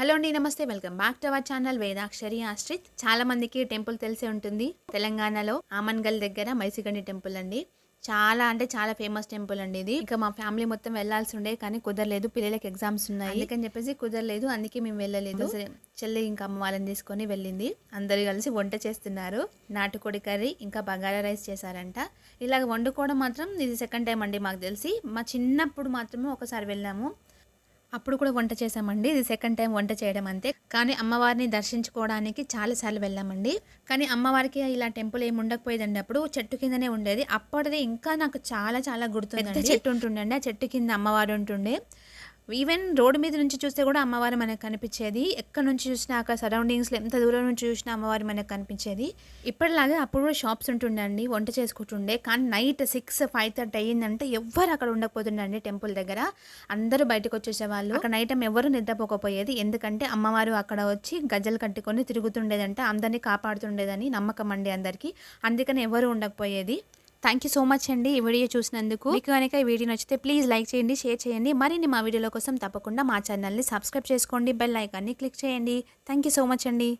Hello అండి నమస్తే. Welcome back to our channel Vedakshari Ashrith. చాలా మందికి టెంపుల్ తెలిసే ఉంటుంది. తెలంగాణలో ఆమన్గల్ దగ్గర మైసిగండి టెంపుల్ అండి. చాలా అంటే చాలా ఫేమస్ టెంపుల్ అండి ఇది. ఇంకా మా ఫ్యామిలీ మొత్తం వెళ్ళాల్సి ఉండే కానీ కుదరలేదు. పిల్లలకి ఎగ్జామ్స్ ఉన్నాయి. అందుకని చెప్పేసి కుదరలేదు. అందుకే మేము వెళ్ళలేదు. సరే, చెల్లి ఇంకా అమ్మ వాళ్ళని తీసుకొని వెళ్ళింది. అందరు కలిసి వంట చేస్తున్నారు. నాటుకోడి కర్రీ ఇంకా బగారా రైస్ చేశారంట. ఇలాగ వండుకోవడం మాత్రం ఇది సెకండ్ టైం అండి మాకు తెలిసి. మా చిన్నప్పుడు మాత్రమే ఒకసారి వెళ్ళాము. అప్పుడు కూడా వంట చేసామండి ఇది సెకండ్ టైం వంట చేయడం అంతే. కానీ అమ్మవారిని దర్శించుకోవడానికి చాలాసార్లు వెళ్ళామండి. కానీ అమ్మవారికి ఇలా టెంపుల్ ఏమి ఉండకపోయేదండి. అప్పుడు చెట్టు కిందనే ఉండేది. అప్పటిది ఇంకా నాకు చాలా చాలా గుర్తుంది చెట్టు ఉంటుండే ఆ చెట్టు కింద అమ్మవారు ఉంటుండే. ఈవెన్ రోడ్డు మీద నుంచి చూస్తే కూడా అమ్మవారు మనకు కనిపించేది. ఎక్కడ నుంచి చూసినా అక్కడ సరౌండింగ్స్లో ఎంత దూరం నుంచి చూసినా అమ్మవారు మనకు కనిపించేది. ఇప్పటిలాగే అప్పుడు కూడా షాప్స్ ఉంటుండే అండి వంట చేసుకుంటుండే. కానీ నైట్ సిక్స్ ఫైవ్ థర్టీ అయ్యిందంటే ఎవ్వరు అక్కడ ఉండకపోతుండే అండి టెంపుల్ దగ్గర. అందరూ బయటకు వచ్చేసేవాళ్ళు. అక్కడ నైట్ టైం ఎవరు నిద్రపోకపోయేది. ఎందుకంటే అమ్మవారు అక్కడ వచ్చి గజ్జలు కట్టుకొని తిరుగుతుండేదంట. అందరినీ కాపాడుతుండేదని నమ్మకం అండి అందరికీ. అందుకని ఎవరు ఉండకపోయేది. థ్యాంక్ యూ సో మచ్ అండి ఈ వీడియో చూసినందుకు. మీకు కనుక ఈ వీడియో నచ్చితే ప్లీజ్ లైక్ చేయండి షేర్ చేయండి. మరిన్ని మా వీడియోల కోసం తప్పకుండా మా ఛానల్ని సబ్స్క్రైబ్ చేసుకోండి. బెల్ ఐకాన్ని క్లిక్ చేయండి. థ్యాంక్ యూ సో మచ్ అండి.